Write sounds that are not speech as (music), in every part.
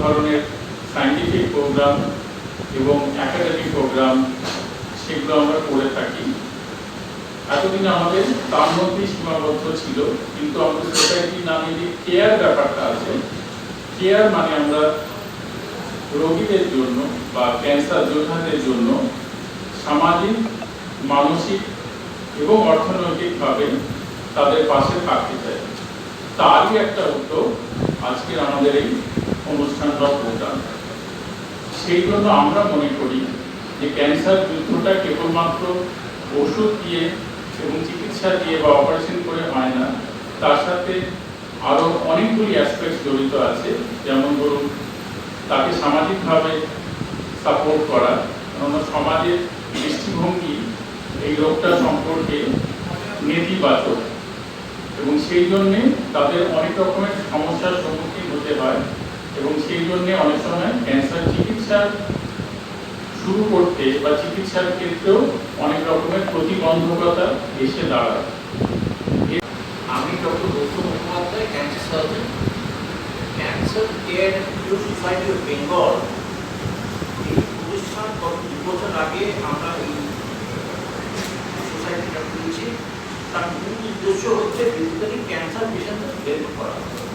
ধরনের scientific programme এবং academic programme সেগুলো আমরা করে থাকি। এতদিন আমাদের তার মধ্যেই সীমাবদ্ধ ছিল, কিন্তু আমাদের সোসাইটির নামে যে কেয়ার ব্যাপারটা আছে কেয়ার মানে আমরা রোগীদের জন্য বা ক্যান্সার যোদ্ধাদের জন্য সামাজিক, মানসিক এবং অর্থনৈতিকভাবে তাদের পাশে থাকতে চাই। তারই একটা উদ্যোগ আজকের আমাদের এই অনুষ্ঠান বা প্রোগ্রাম সেই জন্য আমরা মনে করি যে ক্যান্সার যুদ্ধটা কেবলমাত্র ওষুধ দিয়ে এবং চিকিৎসা দিয়ে বা অপারেশন করে হয় না, তার সাথে আরও অনেকগুলি অ্যাসপেক্ট জড়িত আছে। যেমন ধরুন, তাকে সামাজিকভাবে সাপোর্ট করা, কেননা সমাজের দৃষ্টিভঙ্গি এই রোগটা সম্পর্কে নেতিবাচক এবং সেই জন্যে তাদের অনেক রকমের সমস্যার সম্মুখীন হতে হয়। এবং সেই জন্যে অনেক সময় ক্যান্সার চিকিৎসা শুরু করতে বা চিকিৎসার ক্ষেত্রেও অনেক রকমের প্রতিবন্ধকতা এসে দাঁড়ায়। আমি doctor Gautam Mukhopadhyay cancer surgeon cancer care cure society of Bengal এই প্রতিষ্ঠান গত দু বছর আগে আমরা এই সোসাইটিটা খুলেছি। তার মূল উদ্দেশ্য হচ্ছে বেসিক্যালি ক্যান্সার পেশেন্টদের হেল্প করা।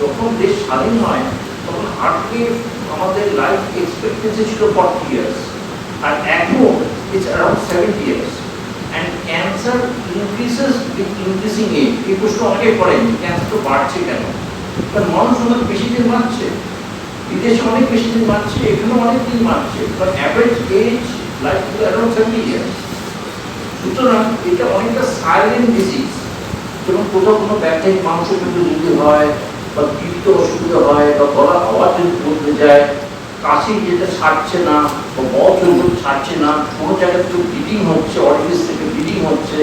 যখন দেশ স্বাধীন হয়, তখন আর্লি আমাদের লাইফ এক্সপেক্টেন্সি ছিল ফর্টি ইয়ার্স আর এখন it's around seventy years and cancer increases with increasing age এই প্রশ্ন অনেকে করেন ক্যান্সার তো বাড়ছে কেন? কারণ মানুষ অনেক বেশি দিন বাঁচছে, বিদেশে অনেক বেশি দিন বাঁচছে এখানে অনেক দিন বাঁচছে কারণ average age life around seventy years সুতরাং এটা অনেকটা সাইলেন্ট ডিজিজ যেমন কোথাও কোনো ব্যবসায়িক মাংস কিন্তু যদি হয় বা অসুবিধা হয় বা গলা বদলে যায়, কাশি যেটা ছাড়ছে না বা ছাড়ছে না, কোনো জায়গায় ব্লিডিং হচ্ছে থেকে ব্লিডিং হচ্ছে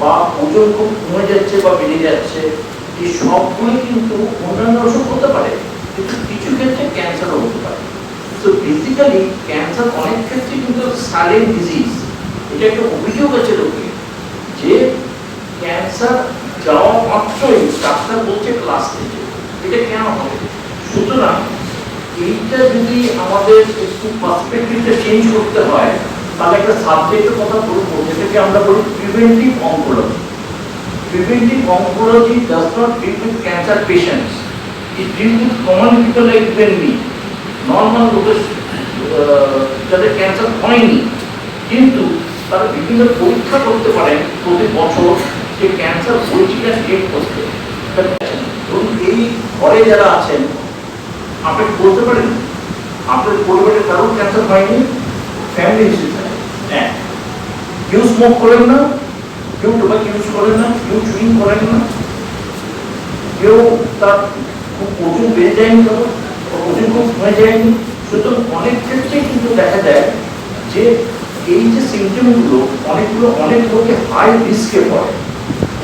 বা ওজন খুব কমে যাচ্ছে বা বেড়ে যাচ্ছে, এই কিন্তু অন্যান্য অসুখ হতে পারে, কিন্তু কিছু ক্ষেত্রে ক্যান্সারও হতে পারে। তো বেসিক্যালি ক্যান্সার অনেক ক্ষেত্রে কিন্তু সাইলেন্ট ডিজিজ এটা একটা অভিযোগ আছে লোকে যে ক্যান্সার যাওয়া মাত্রই ডাক্তার বলছে ক্লাস থেকে। এটা কেন হবে? সুতরাং এইটা যদি আমাদের একটু পার্সপেক্টিভটা চেঞ্জ করতে হয়, তাহলে একটা সাবজেক্টের কথা বলব, যেটাকে আমরা বলি preventive oncology preventive oncology does not deal with cancer patients it deal with common people like me normal লোকের যাদের ক্যান্সার হয়নি। কিন্তু তারা বিভিন্ন পরীক্ষা করতে পারেন প্রতি বছর যে ক্যান্সার হয়েছিল চেক করতে। ধরুন এই ঘরে যারা আছেন, আপনি বলতে পারেন, আপনার পরিবারে কারোর ক্যান্সার হয়নি? ফ্যামিলি হিসেবে কেউ স্মোক করেন না কেউ টোবাকি ইউজ করেন না কেউ চুইং করেন না। কেউ তার খুব ওজন বেড়ে যায়নি বা ওজন খুব হয়ে যায়নি। সুতরাং অনেক ক্ষেত্রে কিন্তু দেখা যায় যে এই যে সিমটমগুলো অনেকগুলো অনেক লোকে হাই রিস্কে পড়ে।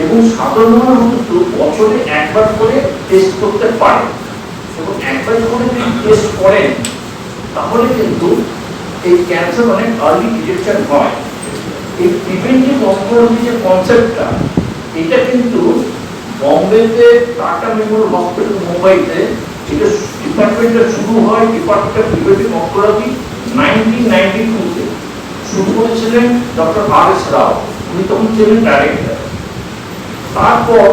এবং সাধারণত বছরে একবার করে টেস্ট করতে পারে। এবং একবার যখন টেস্ট করেন, তাহলে কিন্তু এই ক্যান্সার অনেক আর্লি ডিটেকশন হয়। এই প্রিভেন্টিভ অঙ্কোলজি যে কনসেপ্টটা এটা কিন্তু বম্বেতে টাটা মেমোরিয়াল হসপিটাল মুম্বাইতে এটা ডিপার্টমেন্টটা শুরু হয় department of preventive oncology nineteen ninety টুতে শুরু করেছিলেন ডক্টর আর এস রাও। উনি তখন ছিলেন ডাইরেক্টর তারপর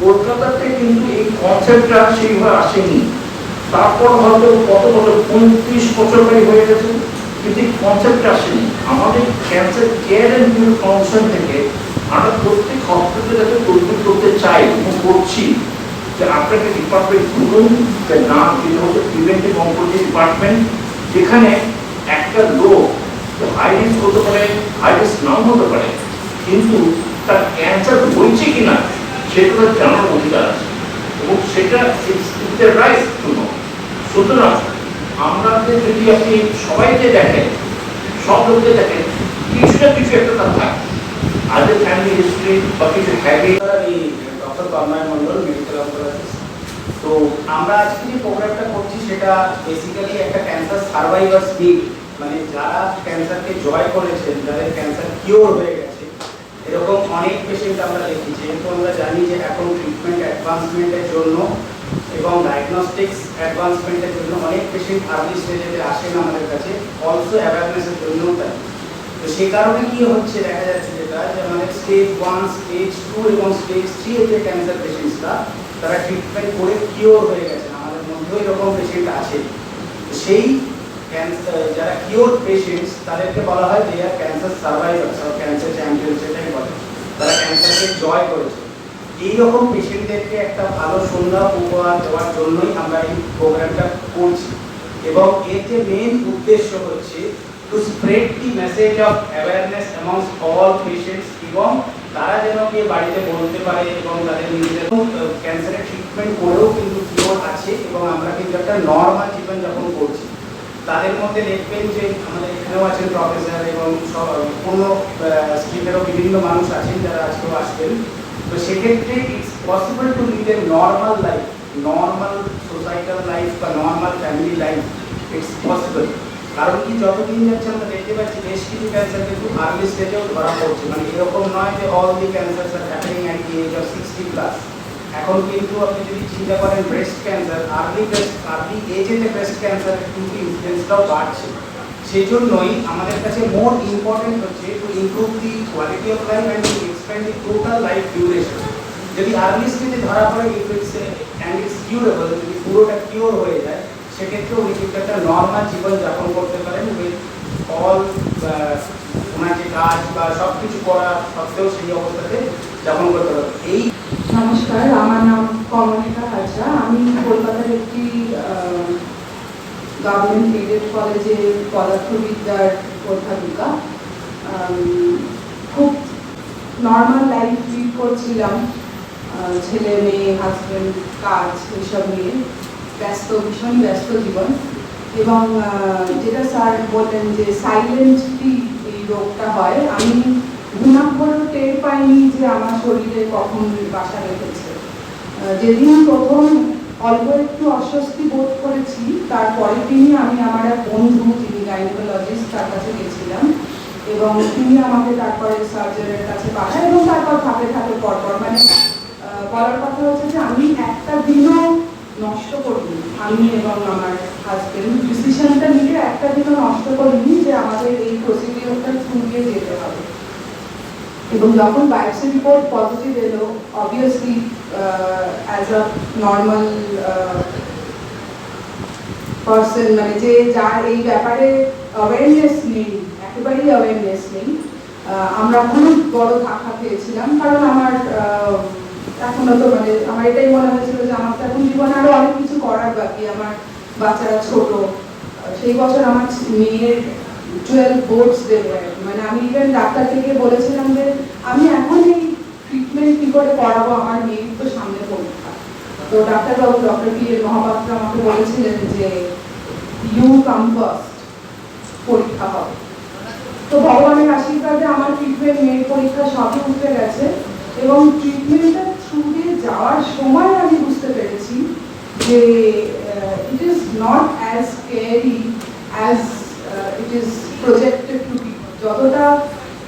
কলকাতাতে কিন্তু এই কনসেপ্টটা সেইভাবে আসেনি। তারপর হয়তো কত বছর পঁয়ত্রিশ বছরটাই হয়ে গেছে, কিন্তু কনসেপ্ট আসেনি। আমাদের cancer care and cure council থেকে আমরা প্রত্যেক হসপিটালে তৈরি করতে চাই, এবং করছি, যে আপনাকে ডিপার্টমেন্ট খুলুন, যে নাম যেটা হচ্ছে প্রিভেন্টিভ অঙ্কোলজি ডিপার্টমেন্ট যেখানে একটা লোক হাই রিস্ক হতে পারে হাই রিস্ক নাও হতে পারে, কিন্তু তার ক্যান্সার হয়েছে কিনা তার জানার অধিকার আছে। এবং সেটা রাইট টু সুতরাং আমাদের যদি আপনি সবাইকে দেখেন, সব লোককে দেখেন, কিছু না কিছু একটা তার থাকে। আদের ফ্যামিলি হিস্ট্রি বা কিছু habit doctor Tanmoy Mondal medical তো আমরা আজকে যে প্রোগ্রামটা করছি, সেটা বেসিক্যালি একটা ক্যান্সার সার্ভাইভার্স উইক মানে যারা ক্যান্সারকে জয় করেছেন, যাদের ক্যান্সার কিওর হয়ে গেছে এরকম অনেক পেশেন্ট আমরা দেখি যেহেতু আমরা জানি যে এখন ট্রিটমেন্ট অ্যাডভান্সমেন্টের জন্য এবং ডায়াগনস্টিক্স অ্যাডভান্সমেন্টের জন্য অনেক পেশেন্ট আর্লি স্টেজে আসেন আমাদের কাছে অলসো অ্যাওয়ারনেসের জন্যও তাই। তো সেই কারণে কি হচ্ছে দেখা যাচ্ছে যেটা যে আমাদের স্টেজ ওয়ান স্টেজ টু এবং স্টেজ থ্রি যে ক্যান্সার পেশেন্টসরা তারা ট্রিটমেন্ট করে কিওর হয়ে গেছেন। আমাদের মধ্যেও এরকম পেশেন্ট আছে। সেই ক্যান্সার যারা কিওর পেশেন্টস তাদেরকে বলা হয় যে আর ক্যান্সার সার্ভাইভার্স আর ক্যান্সার চ্যাম্পিয়ন বলে তারা ক্যান্সারকে জয় করেছে। এইরকম পেশেন্টদেরকে একটা ভালো সন্ধ্যা উপহার দেওয়ার জন্যই আমরা এই প্রোগ্রামটা করছি। এবং এর যে মেন উদ্দেশ্য হচ্ছে to spread the message of awareness amongst all patients এবং তারা যেন গিয়ে বাড়িতে বলতে পারে এবং তাদের নিজেদের ক্যান্সারের ট্রিটমেন্ট করেও কিন্তু কিওর আছে এবং আমরা কিন্তু একটা নর্মাল জীবনযাপন করছি। তাদের মধ্যে দেখবেন যে আমাদের এখানেও আছেন প্রফেসর এবং অন্য স্ট্রিমেরও বিভিন্ন মানুষ আছেন যারা আজকেও আসবেন। তো সেক্ষেত্রে it's possible to lead a normal life normal societal life বা normal family life it's possible কারণ কি, যতদিন যাচ্ছে আমরা দেখতে পাচ্ছি বেশ কিছু ক্যান্সার কিন্তু আর্লি স্টেজেও ধরা পড়ছে। মানে এরকম নয় যে all the cancer are happening at the age of sixty plus এখন কিন্তু আপনি যদি চিন্তা করেন breast cancer early breast early এজেতে breast cancer কিন্তু ইনসিডেন্সটাও বাড়ছে। সেই জন্যই আমাদের কাছে মোর ইম্পর্টেন্ট হচ্ছে to improve the quality of life and to expend the total life duration যদি আর্লি স্টেজে ধরা পড়ে if it's and it's curable যদি পুরোটা কিওর হয়ে যায় সেক্ষেত্রে উনি কিন্তু একটা নর্মাল জীবন যাপন করতে পারেন উইথ অল ওনার যে কাজ বা সব কিছু করা সত্ত্বেও সেই অবস্থাতে যাপন করতে পারেন। এই নমস্কার, আমার নাম কমলিকা হাজরা। আমি কলকাতার একটি গভর্নমেন্ট এডেড কলেজে পদার্থবিদ্যার অধ্যাপিকা খুব নর্মাল লাইফ লিড করছিলাম ছেলে মেয়ে হাজব্যান্ড কাজ, এসব নিয়ে। ব্যস্ত, ভীষণ ব্যস্ত জীবন। এবং যেটা স্যার বললেন যে সাইলেন্টলি এই রোগটা হয়, আমি ঘুমাক্ষরেও টের পাইনি যে আমার শরীরে কখন বাসা রেখেছে যেদিন প্রথম অল্প একটু অস্বস্তি বোধ করেছি তারপরের দিনই আমি আমার এক বন্ধু, যিনি গাইনোকোলজিস্ট তার কাছে গেছিলাম এবং তিনি আমাকে তারপরে সার্জনের কাছে পাঠায় এবং তারপর ধাপে ধাপে পরপর মানে বলার কথা হচ্ছে যে আমি একটা দিনও নষ্ট করিনি, আমি এবং আমার হাজবেন্ড ডিসিশনটা নিয়ে একটা দিনও নষ্ট করিনি যে আমাদের এই প্রসিডিওরটা থ্রু দিয়ে যেতে হবে। এবং যখন বায়োপসি রিপোর্ট পজিটিভ এলো obviously as a normal person মানে যে যার এই ব্যাপারে অ্যাওয়ারনেস নেই একেবারেই অ্যাওয়ারনেস নেই আমরা খুব বড় ধাক্কা পেয়েছিলাম কারণ আমার আহ, এখনও তো মানে আমার এটাই মনে হয়েছিল যে আমার তো এখন জীবনে আরও অনেক কিছু করার বাকি আমার বাচ্চারা ছোট সেই বছর আমার মেয়ের টুয়েলভ বোর্ডস দেবো। মানে আমি ইভেন ডাক্তার থেকে বলেছিলাম যে, আমি এখন এই ট্রিটমেন্ট কি করে করাবো? আমার মেয়ের তো সামনে পরীক্ষা। তো ডাক্তারবাবু ডক্টর পি এর মহাপাত্র আমাকে বলেছিলেন যে ইউ কাম ফার্স্ট পরীক্ষা হবে। তো ভগবানের আশীর্বাদে আমার ট্রিটমেন্ট মেয়ের পরীক্ষা সবই উঠে গেছে এবং ট্রিটমেন্টটা থ্রু দিয়ে যাওয়ার সময় আমি বুঝতে পেরেছি যে it is not as scary as it is projected to be যতটা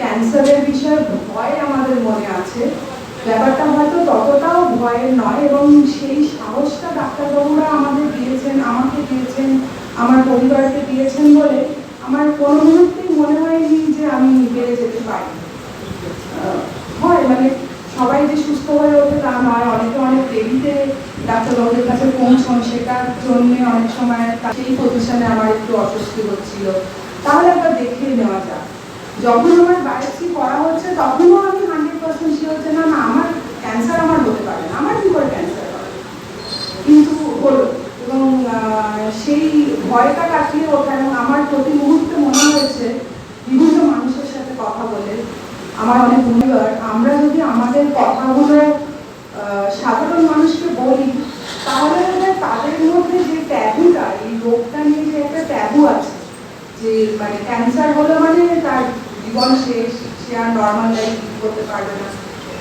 ক্যান্সারের বিষয়ে ভয় আমাদের মনে আছে, ব্যাপারটা হয়তো ততটাও ভয়ের নয় এবং সেই সাহসটা ডাক্তারবাবুরা আমাদের দিয়েছেন, আমাকে দিয়েছেন, আমার পরিবারকে দিয়েছেন বলে আমার কোনো মুহূর্তেই মনে হয়নি যে আমি হেরে যেতে পারি। হয় মানে সবাই যে সুস্থ হয়ে ওঠে তা নয়, অনেকে অনেক দেরিতে ডাক্তারবাবুদের কাছে পৌঁছন সেটার জন্য অনেক সময় সেই পজিশনে আমার একটু অস্বস্তি হচ্ছিল। তাহলে একবার দেখিয়ে নেওয়া যাক। যখন আমার বায়োপসি করা হচ্ছে, তখনও আমি হান্ড্রেড পার্সেন্ট শিওর যে, না না, আমার ক্যান্সার আমার হতে পারে না। আমার কি করে ক্যান্সার হবে? কিন্তু হলো এবং সেই ভয়টা কাটিয়ে ওঠা এবং আমার প্রতি মুহূর্তে মনে হয়েছে, বিভিন্ন মানুষের সাথে কথা বলে, আমার অনেক পরিবার আমরা যদি আমাদের কথাগুলো সাধারণ মানুষকে বলি, তাহলে তাদের মধ্যে যে ট্যাবুটা, এই রোগটা নিয়ে যে একটা ট্যাবু আছে, যে মানে ক্যান্সার হলো মানে তার জীবন শেষ সে আর নর্মাল লাইফ করতে পারবে না।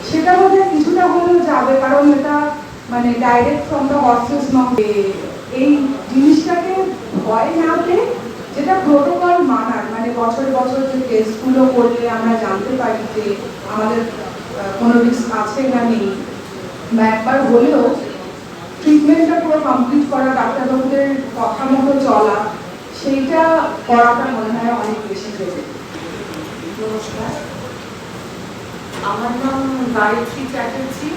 সেটা বোধহয় কিছুটা হলেও যাবে, কারণ এটা মানে ডাইরেক্ট ফ্রম দ্য হর্সেস নয় এই জিনিসটাকে ভয় না পেয়ে যেটা প্রোটোকল মানার মানে বছর বছর যে টেস্টগুলো করলে আমরা জানতে পারি যে আমাদের কোনো রিস্ক আছে না নেই। বা একবার হলেও ট্রিটমেন্টটা পুরো কমপ্লিট করা, ডাক্তারবাবুদের কথা মতো চলা, সেইটা করাটা মনে হয় অনেক বেশি জরুরি। নমস্কার। আমার নাম গায়ত্রী চ্যাটার্জি।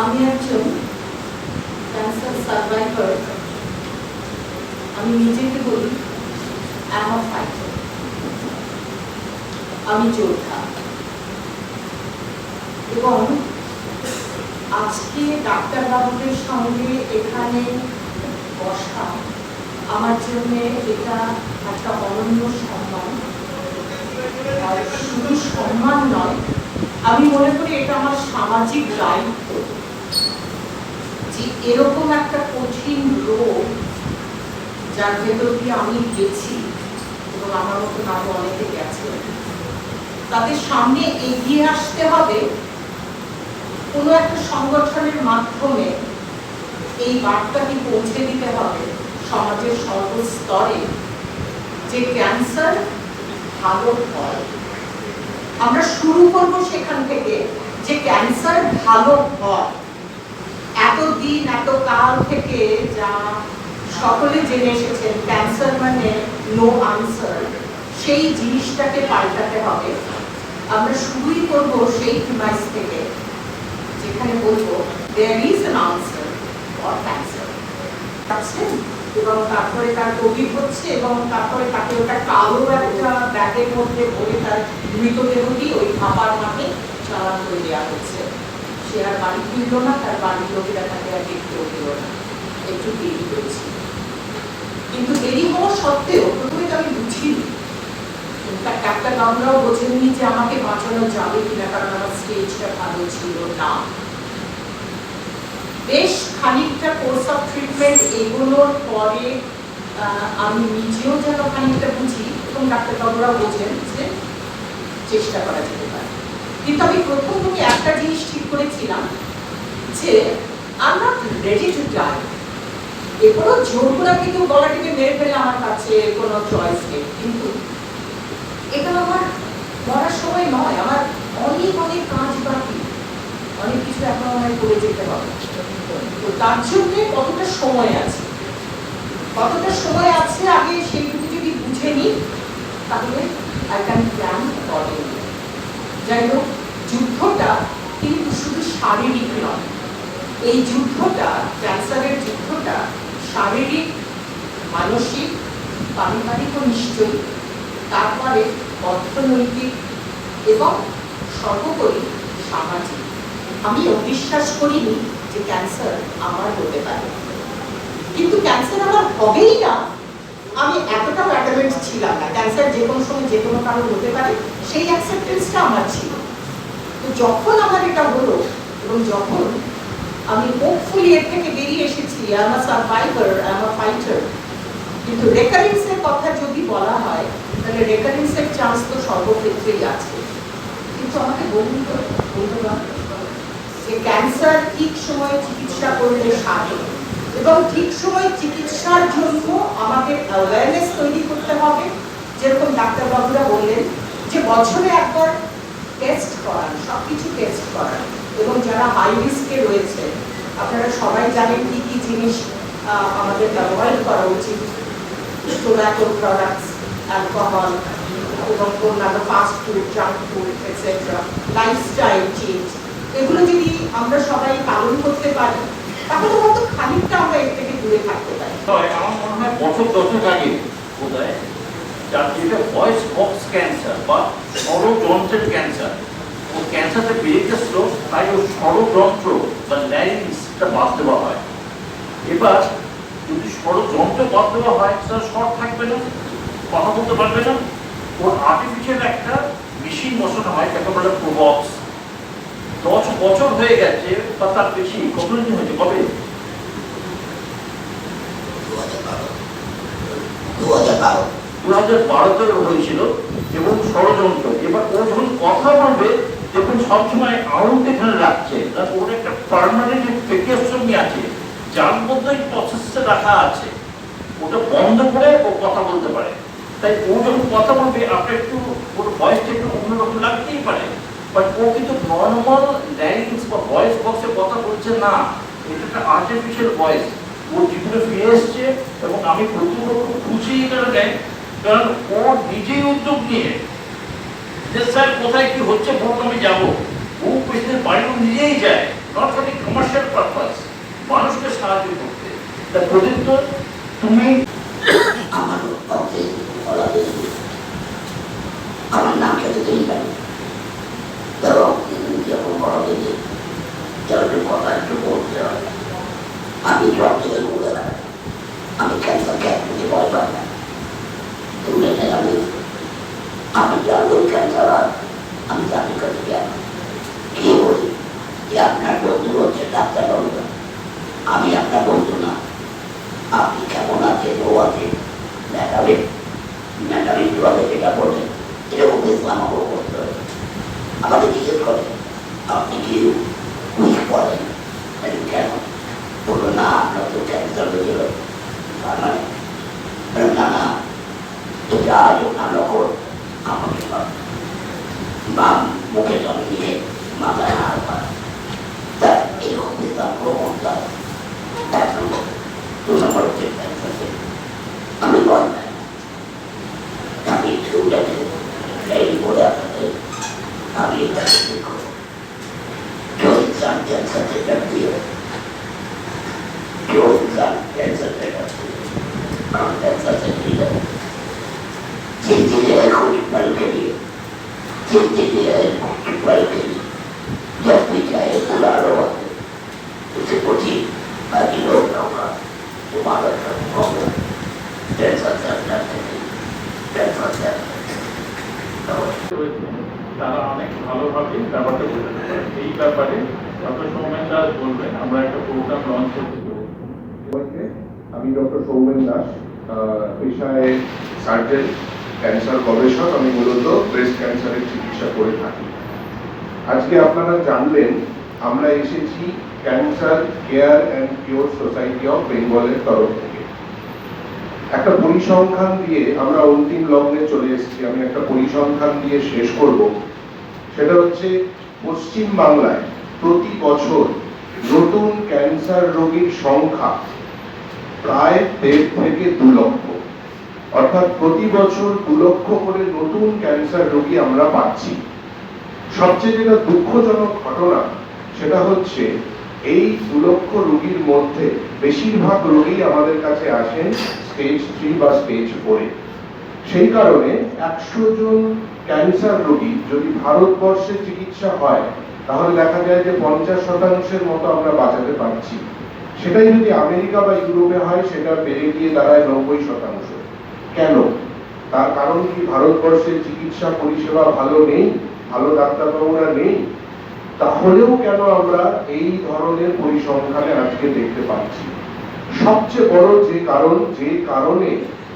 আমি একজন ক্যান্সার সার্ভাইভার আমি নিজেকে বলি আমি যোদ্ধা। এবং আজকে ডাক্তারবাবুদের সঙ্গে এখানে বসা আমার জন্য এটা একটা অনন্য সম্মান। শুধু সম্মান নয়, আমি মনে করি এটা আমার সামাজিক দায়িত্ব যে এরকম একটা কঠিন রোগ যার ভেতর দিয়ে আমি গেছি এবং আমার মতন আরও অনেকে গেছে তাদের সামনে এগিয়ে আসতে হবে কোনো একটা সংগঠনের মাধ্যমে এই বার্তাটি পৌঁছে দিতে হবে সমাজের সর্বস্তরে যে ক্যান্সার ভালো হয়। আমরা শুরু করব সেখান থেকে যে ক্যান্সার ভালো হয়। এতদিন এত কাল থেকে যা সকলে জেনে এসেছেন, ক্যান্সার মানে নো আনসার সেই জিনিসটাকে পাল্টাতে হবে। আমরা শুরুই করব সেই প্রিমাইস থেকে। বলব there is an answer for cancer আছেন এবং তারপরে তার কোভিড হচ্ছে এবং তারপরে তাকে ওটা কালো একটা ব্যাগের মধ্যে ভরে তার মৃতদেহটি ওই ভাপার মাঠে চালান করে দেওয়া হচ্ছে। সে আর বাড়ি ফিরলো না, তার বাড়ির লোকেরা তাকে আর দেখতেও দিল না। একটু দেরি হয়েছে কিন্তু দেরি হওয়া সত্ত্বেও প্রথমে তো আমি বুঝিনি। ইনফ্যাক্ট একটা কামরাও বোঝেননি যে আমাকে বাঁচানো যাবে কিনা, কারণ আমার স্টেজটা ভালো ছিল না। বেশ খানিকটা কোর্স অফ ট্রিটমেন্ট এগুলোর পরে আমি নিজেও যেন খানিকটা বুঝি, এবং ডাক্তারবাবুরা বোঝেন যে চেষ্টা করা যেতে পারে। কিন্তু আমি প্রথম থেকে একটা জিনিস ঠিক করেছিলাম যে নট রেডি টু ডাই এরপরও জোর করে কিন্তু গলাটিকে মেরে ফেলে আমার কাছে কোনো চয়েস নেই। কিন্তু এটা আমার মরার সময় নয়, আমার অনেক অনেক কাজ বাকি। অনেক কিছু এখন আমায় করে যেতে হবে। তার জন্য কতটা সময় আছে? কতটা সময় আছে আগে সেইটুকু যদি বুঝে নিই তাহলে ক্যান প্ল্যান অ্যাকর্ডিংলি যাই হোক, যুদ্ধটা কিন্তু শুধু শারীরিক নয়। এই যুদ্ধটা, ক্যান্সারের যুদ্ধটা শারীরিক, মানসিক পারিবারিকও নিশ্চয়ই, তারপরে অর্থনৈতিক এবং সর্বোপরি সামাজিক। আমি অবিশ্বাস করিনি যে ক্যান্সার আমার হতে পারে। কিন্তু ক্যান্সার আমার হবেই না। আমি এতটা অ্যাডামেন্ট ছিলাম না। ক্যান্সার যে কোনো সময় যে কোনো কারণ হতে পারে, সেই অ্যাকসেপ্টেন্সটা আমার ছিল। তো যখন আমার এটা হলো এবং যখন আমি হোপফুলি এর থেকে বেরিয়ে এসেছি এম সার্ভাইভার এম ফাইটার কিন্তু রেকারেন্সের কথা যদি বলা হয়, তাহলে রেকারেন্সের চান্স তো সর্বক্ষেত্রেই আছে। কিন্তু আমাকে বলুন তো বন্ধুরা যে ক্যান্সার ঠিক সময়ে চিকিৎসা করলে সারে এবং ঠিক সময় চিকিৎসার জন্য আমাদের অ্যাওয়ারনেস তৈরি করতে হবে। যেরকম ডাক্তারবাবুরা বললেন যে বছরে একবার টেস্ট করান সব কিছু টেস্ট করান। এবং যারা হাই রিস্কে রয়েছে, আপনারা সবাই জানেন কি কি জিনিস আমাদের ব্যবহার করা উচিত। টোব্যাকো প্রোডাক্টস অ্যালকোহল এবং অন্যান্য fast food junk food etcetera lifestyle change এগুলো যদি আমরা সবাই পালন করতে পারি, তাহলে হয়তো খানিকটা আমরা এর থেকে দূরে থাকতে পারি। আমার মনে হয় বছর আগে তাই ষড়যন্ত্র বা দেওয়া হয়। এবার যদি ষড়যন্ত্র বাদ দেওয়া হয়, তাহলে থাকবে না, কথা বলতে পারবে না। একটা মেশিন বসানো হয় বলে দশ বছর হয়ে গেছে বা তার বেশি কতদিন হয়েছে কবে? দু হাজার বারোতে হয়েছিল এবং ষড়যন্ত্র। এবার ও যখন কথা বলবে দেখুন সবসময় আউট এখানে রাখছে। ওর একটা পার্মানেন্ট ফেকিয়াসমি আছে যার মধ্যে ওই প্রসেসটা রাখা আছে। ওটা বন্ধ করে ও কথা বলতে পারে। তাই ও যখন কথা বলবে আপনার একটু ওর ভয়েসটা একটু অন্যরকম লাগতেই পারে। বাট ও কিন্তু নর্মাল ল্যাঙ্গুয়েজ বা ভয়েস বক্সে কথা বলছে না, এটা একটা আর্টিফিশিয়াল ভয়েস ও জীবনে ফিরে এসছে এবং আমি প্রতিপক্ষ খুশি এই কারণে ও নিজেই উদ্যোগ নিয়ে, যে স্যার কোথায় কি হচ্ছে বলুন আমি যাব। ও পেশেন্টের বাড়িও নিজেই যায় নট ফর কমার্শিয়াল পারপাস মানুষকে সাহায্য করতে। তা প্রদীপ্ত তুমি (coughs) আমার নাম খেতে দিই পারি এবং যখন বড় হয়েছে তাহলে কথা একটু বলতে হয় আমি সব থেকে ঘুরে বেড়াই আমি ক্যান্সার ক্যান্সারকে ভয় পাই না তুমি ยาอยู่นานเราก็เป็นบบบางมุกเกอนี้มาไปหาว่าแต่อีกคนที่ต้งรู้ว่าแต่ต้องรู้ต้องรู้เจ็บแต่ต้องเจ็บ আমি ডক্টর সৌমেন দাস পেশায় ক্যান্সার গবেষক, আমি মূলত ব্রেস্ট ক্যান্সারের চিকিৎসা করে থাকি। আজকে আপনারা জানলেন, আমরা এসেছি cancer care and cure society of বেঙ্গলের তরফ থেকে। একটা পরিসংখ্যান দিয়ে আমরা অন্তিম লগ্নে চলে এসেছি। আমি একটা পরিসংখ্যান দিয়ে শেষ করব। সেটা হচ্ছে পশ্চিম বাংলায় প্রতি বছর নতুন ক্যান্সার রোগীর সংখ্যা প্রায় দেড় থেকে দু লক্ষ। অর্থাৎ প্রতি বছর দু লক্ষ করে নতুন ক্যান্সার রোগী আমরা পাচ্ছি। সবচেয়ে যেটা দুঃখজনক ঘটনা, সেটা হচ্ছে এই দু লক্ষ রোগীর মধ্যে বেশিরভাগ রোগী আমাদের কাছে আসেন স্টেজ থ্রি বা স্টেজ ফোরে সেই কারণে একশো জন ক্যান্সার রোগী যদি ভারতবর্ষে চিকিৎসা হয় তাহলে দেখা যায় যে পঞ্চাশ শতাংশের মতো আমরা বাঁচাতে পারছি। সেটাই যদি আমেরিকা বা ইউরোপে হয়, সেটা বেড়ে গিয়ে দাঁড়ায় নব্বই শতাংশ। কেন? তার কারণ কি ভারতবর্ষের চিকিৎসা পরিষেবা ভালো নেই, ভালো ডাক্তারবাবুরা নেই? তাহলেও কেন আমরা এই ধরনের পরিসংখ্যানে আজকে দেখতে পাচ্ছি? সবচেয়ে বড় যে কারণ, যে কারণে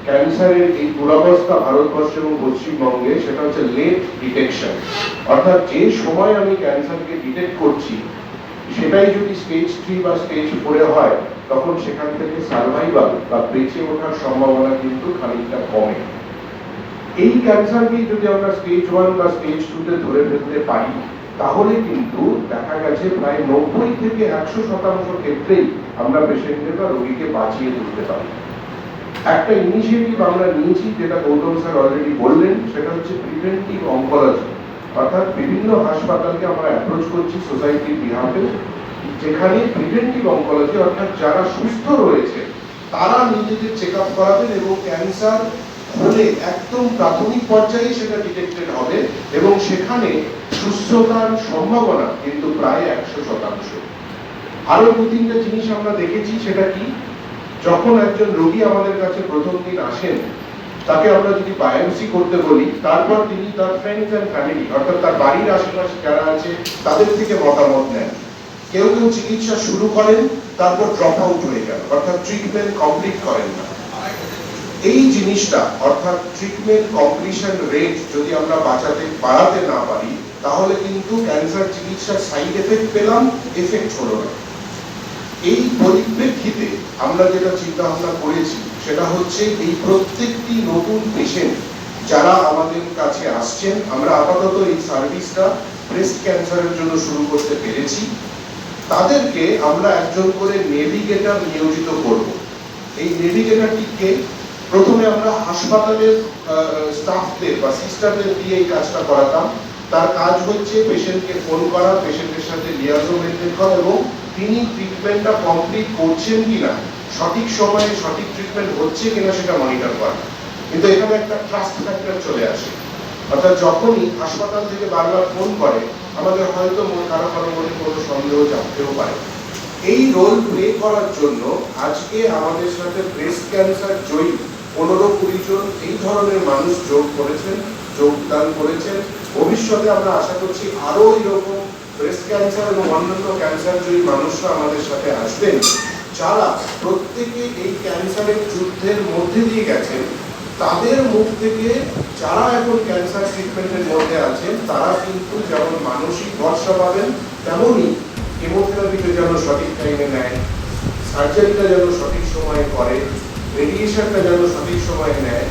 ক্যান্সারের এই দুরবস্থা ভারতবর্ষ এবং পশ্চিমবঙ্গে, সেটা হচ্ছে লেট ডিটেকশন অর্থাৎ যে সময় আমি ক্যান্সারকে ডিটেক্ট করছি, সেটাই যদি স্টেজ থ্রি বা স্টেজ ফোরে হয়, তখন সেখান থেকে সার্ভাইভাল বা বেঁচে ওঠার সম্ভাবনা কিন্তু খানিকটা কমে। এই ক্যান্সারকে যদি আমরা স্টেজ ওয়ান বা স্টেজ টুতে ধরে ফেলতে পারি, তাহলে কিন্তু দেখা গেছে প্রায় নব্বই থেকে একশো শতাংশ ক্ষেত্রেই আমরা পেশেন্টদের বা রোগীকে বাঁচিয়ে তুলতে পারি। একটা ইনিশিয়েটিভ আমরা নিয়েছি, যেটা গৌতম স্যার অলরেডি বললেন, সেটা হচ্ছে প্রিভেন্টিভ অঙ্কোলজি অর্থাৎ বিভিন্ন হাসপাতালকে আমরা অ্যাপ্রোচ করছি সোসাইটির বিহাফে যেখানে প্রিভেন্টিভ অঙ্কোলজি অর্থাৎ যারা সুস্থ রয়েছে, তারা নিজেদের চেক আপ করাবেন এবং ক্যান্সার হলে একদম প্রাথমিক পর্যায়ে সেটা ডিটেক্টেড হবে এবং সেখানে সুস্থতার সম্ভাবনা কিন্তু প্রায় একশো শতাংশ। আরও দু তিনটা জিনিস আমরা দেখেছি, সেটা কি? যখন একজন রোগী আমাদের কাছে প্রথম দিন আসেন, তাকে আমরা যদি বায়োপসি করতে বলি, তারপর তিনি তার ফ্রেন্ডস অ্যান্ড ফ্যামিলি অর্থাৎ তার বাড়ির আশেপাশে যারা আছে, তাদের থেকে মতামত নেন। কেউ কেউ চিকিৎসা শুরু করেন, তারপর ড্রপ আউট হয়ে গেল অর্থাৎ ট্রিটমেন্ট কমপ্লিট করেন না। এই জিনিসটা, অর্থাৎ ট্রিটমেন্ট কমপ্লিশন রেট যদি আমরা বাঁচাতে, বাড়াতে না পারি, তাহলে কিন্তু ক্যান্সার চিকিৎসার সাইড এফেক্ট পেলাম এফেক্ট হলো না। এই পরিপ্রেক্ষিতে আমরা যেটা চিন্তা ভাবনা করেছি, সেটা হচ্ছে এই প্রত্যেকটি নতুন পেশেন্ট যারা আমাদের কাছে আসছেন, আমরা আপাতত এই সার্ভিসটা ব্রেস্ট ক্যান্সারের জন্য শুরু করতে পেরেছি। তাদেরকে আমরা একজন করে নেভিগেটর নিয়োজিত করব। এই নেভিগেটরটিকে প্রথমে আমরা হাসপাতালের স্টাফদের বা সিস্টারদের দিয়ে এই কাজটা করাতাম। তার কাজ হচ্ছে পেশেন্টকে ফোন করা পেশেন্টের সাথে লিয়াজো মেনটেন করা এবং তিনি ট্রিটমেন্টটা কমপ্লিট করছেন কিনা, সঠিক সময়ে সঠিক ট্রিটমেন্ট হচ্ছে কিনা সেটা মনিটর করা। কিন্তু এখানে একটা ট্রাস্ট ফ্যাক্টর চলে আসে। অর্থাৎ যখনই হাসপাতাল থেকে বারবার ফোন করে, আমাদের হয়তো কারও কারও মনে কোনো সন্দেহ জানতেও পারে। এই রোল প্লে করার জন্য আজকে আমাদের সাথে ব্রেস্ট ক্যান্সার জয়ী পনেরো কুড়ি জন এই ধরনের মানুষ যোগ করেছেন, যোগদান করেছেন। ভবিষ্যতে আমরা আশা করছি আরও এরকম ব্রেস্ট ক্যান্সার এবং অন্যান্য ক্যান্সার জয়ী মানুষরা আমাদের সাথে আসবেন। যারা প্রত্যেকে এই ক্যান্সারের যুদ্ধের মধ্যে দিয়ে গেছেন, তাদের মুখ থেকে যারা এখন ক্যান্সার ট্রিটমেন্টের মধ্যে আছেন, তারা কিন্তু যেমন মানসিক ভরসা পাবেন তেমনই কেমোথেরাপিটা যেন সঠিক টাইমে নেয় সার্জারিটা যেন সঠিক সময়ে করে রেডিয়েশনটা যেন সঠিক সময়ে নেয়